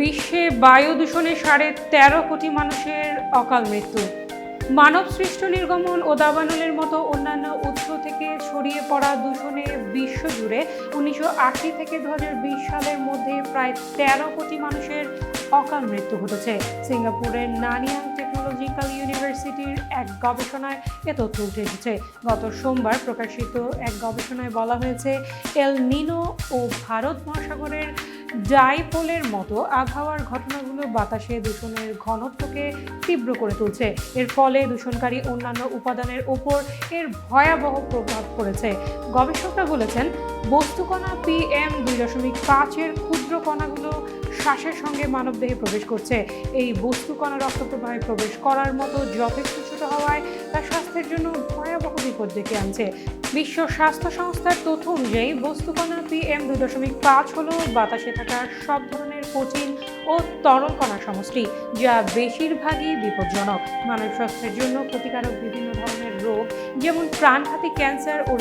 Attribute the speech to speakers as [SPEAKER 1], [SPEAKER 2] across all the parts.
[SPEAKER 1] বিশ্বে বায়ু দূষণে সাড়ে তেরো কোটি মানুষের অকাল মৃত্যু। মানব সৃষ্ট নির্গমন ও দাবানলের মতো অন্যান্য উৎস থেকে ছড়িয়ে পড়া দূষণে বিশ্বজুড়ে উনিশশো আশি থেকে দু হাজার বিশ সালের মধ্যে প্রায় তেরো কোটি মানুষের অকাল মৃত্যু ঘটেছে। সিঙ্গাপুরের নানিয়াং টেকনোলজিক্যাল ইউনিভার্সিটির এক গবেষণায় এ তথ্য উঠে এসেছে। গত সোমবার প্রকাশিত এক গবেষণায় বলা হয়েছে, এল নিনো ও ভারত মহাসাগরের ডাইপোলের মতো আবহাওয়ার ঘটনাগুলো বাতাসে দূষণের ঘনত্বকে তীব্র করে তুলছে। এর ফলে দূষণকারী অন্যান্য উপাদানের ওপর এর ভয়াবহ প্রভাব পড়েছে। গবেষকরা বলেছেন, বস্তুকণা পিএম দুই দশমিক পাঁচের ক্ষুদ্র কণাগুলো শ্বাসের সঙ্গে মানবদেহে প্রবেশ করছে। এই বস্তুকণা রক্ত প্রবাহে প্রবেশ করার মতো যথেষ্ট ছোট হওয়ায় তা স্বাস্থ্যের জন্য ভয়াবহ বিপদ ডেকে আনছে। বিশ্ব স্বাস্থ্য সংস্থার তথ্য অনুযায়ী বস্তুকণা পিএম দুই দশমিক পাঁচ হল বাতাসে থাকা সব ধরনের কঠিন ও তরল কণার সমষ্টি, যা বেশিরভাগই বিপজ্জনক। মানব স্বাস্থ্যের জন্য ক্ষতিকারক বিভিন্ন ধরনের রোগ, যেমন প্রাণঘাতী ক্যান্সার ও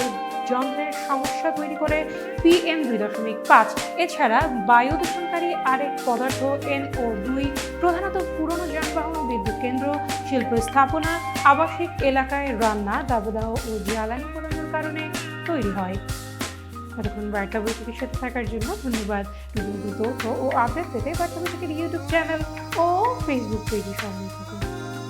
[SPEAKER 1] যন্ত্রের সমস্যা তৈরি করে পিএম দুই দশমিক পাঁচ। এছাড়া বায়ু দূষণকারী আরেক পদার্থ এনও দুই, প্রধানত পুরনো যানবাহন বিদ্যুৎ কেন্দ্র, শিল্প স্থাপনা, আবাসিক এলাকায় রান্না, দাবদাহ ও জ্বালানি পোড়ানোর কারণে তৈরি হয়। এতক্ষণ বার্তা বৈঠকের সাথে থাকার জন্য ধন্যবাদ। নতুন তথ্য ও আপডেট পেতে বার্তা বৈঠকের ইউটিউব চ্যানেল ও ফেসবুক পেজে সঙ্গে।